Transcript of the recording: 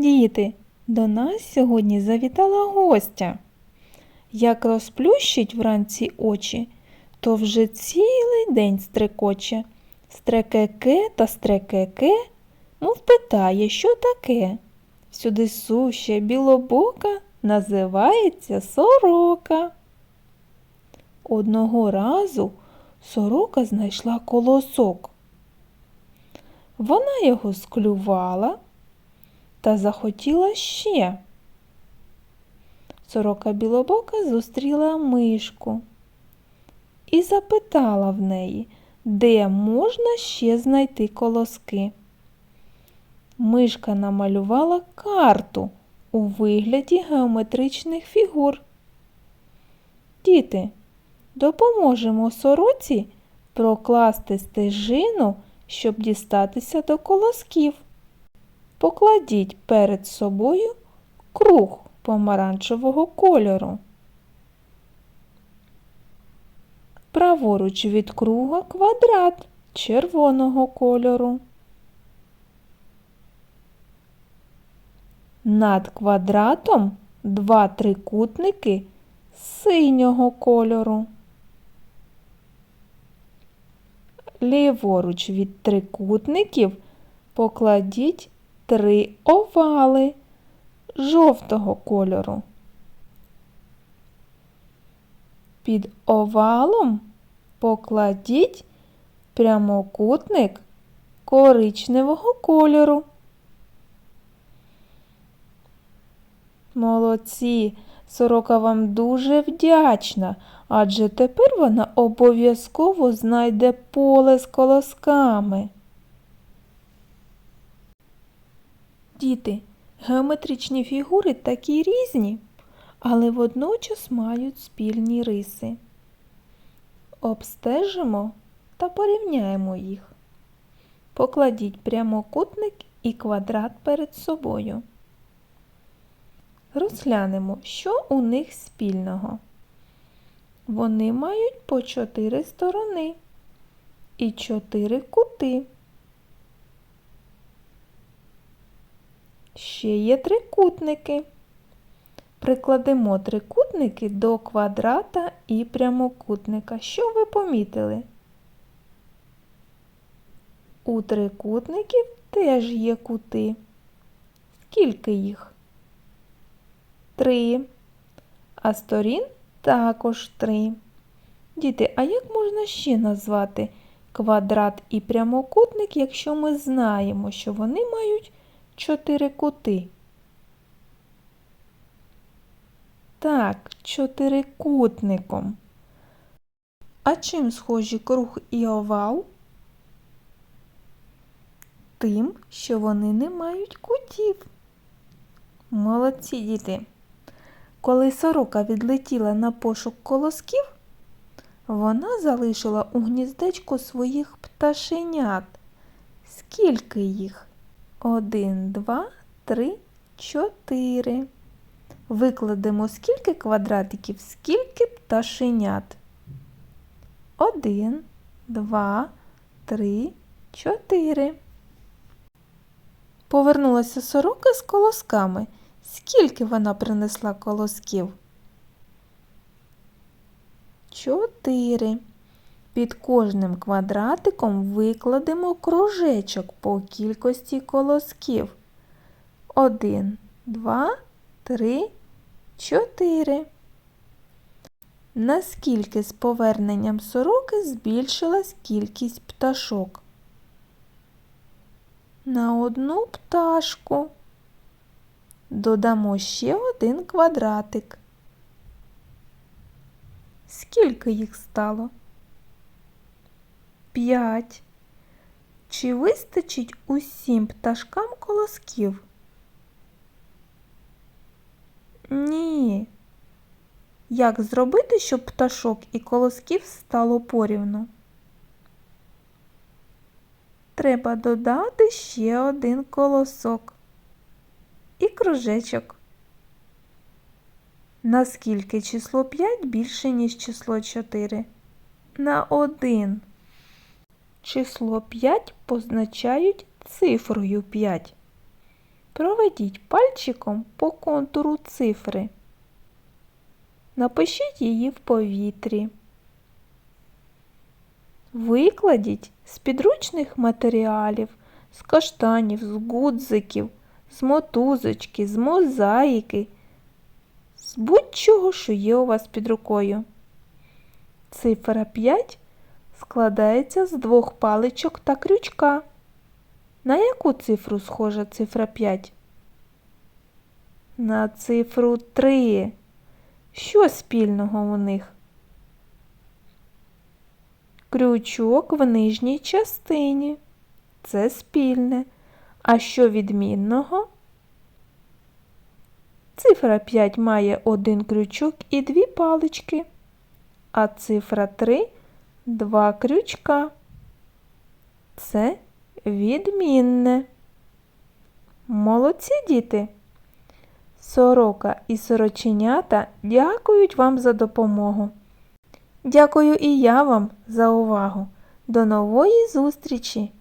Діти, до нас сьогодні завітала гостя. Як розплющить вранці очі, то вже цілий день стрекоче. Стрекеке та стрекеке, мов питає, що таке. Всюди суща, білобока, називається сорока. Одного разу сорока знайшла колосок. Вона його склювала та захотіла ще. Сорока білобока зустріла мишку і запитала в неї, де можна ще знайти колоски. Мишка намалювала карту у вигляді геометричних фігур. Діти, допоможемо сороці прокласти стежину, щоб дістатися до колосків. Покладіть перед собою круг помаранчевого кольору. Праворуч від круга квадрат червоного кольору. Над квадратом два трикутники синього кольору. Ліворуч від трикутників покладіть три овали жовтого кольору. Під овалом покладіть прямокутник коричневого кольору. Молодці, сорока вам дуже вдячна, адже тепер вона обов'язково знайде поле з колосками. Діти, геометричні фігури такі різні, але водночас мають спільні риси. Обстежимо та порівняємо їх. Покладіть прямокутник і квадрат перед собою. Розглянемо, що у них спільного. Вони мають по чотири сторони і чотири кути. Ще є трикутники. Прикладемо трикутники до квадрата і прямокутника. Що ви помітили? У трикутників теж є кути. Скільки їх? Три. А сторін також три. Діти, а як можна ще назвати квадрат і прямокутник, якщо ми знаємо, що вони мають чотири кути? Так, чотирикутником. А чим схожі круг і овал? Тим, що вони не мають кутів. Молодці діти. Коли сорока відлетіла на пошук колосків, вона залишила у гніздечку своїх пташенят. Скільки їх? Один, два, три, чотири. Викладемо скільки квадратиків, скільки пташенят. Один, два, три, чотири. Повернулася сорока з колосками. Скільки вона принесла колосків? Чотири. Під кожним квадратиком викладемо кружечок по кількості колосків. Один, два, три, чотири. Наскільки з поверненням сороки збільшилась кількість пташок? На одну пташку. Додамо ще один квадратик. Скільки їх стало? П'ять. Чи вистачить усім пташкам колосків? Ні. Як зробити, щоб пташок і колосків стало порівну? Треба додати ще один колосок і кружечок. Наскільки число 5 більше, ніж число 4? На 1. Число 5 позначають цифрою 5. Проведіть пальчиком по контуру цифри. Напишіть її в повітрі. Викладіть з підручних матеріалів, з каштанів, з гудзиків, з мотузочки, з мозаїки, з будь-чого, що є у вас під рукою. Цифра 5 складається з двох паличок та крючка. На яку цифру схожа цифра 5? На цифру 3. Що спільного у них? Крючок в нижній частині. Це спільне. А що відмінного? Цифра 5 має один крючок і дві палички, а цифра 3 два крючка. Це відмінне. Молодці діти! Сорока і сороченята дякують вам за допомогу. Дякую і я вам за увагу. До нової зустрічі!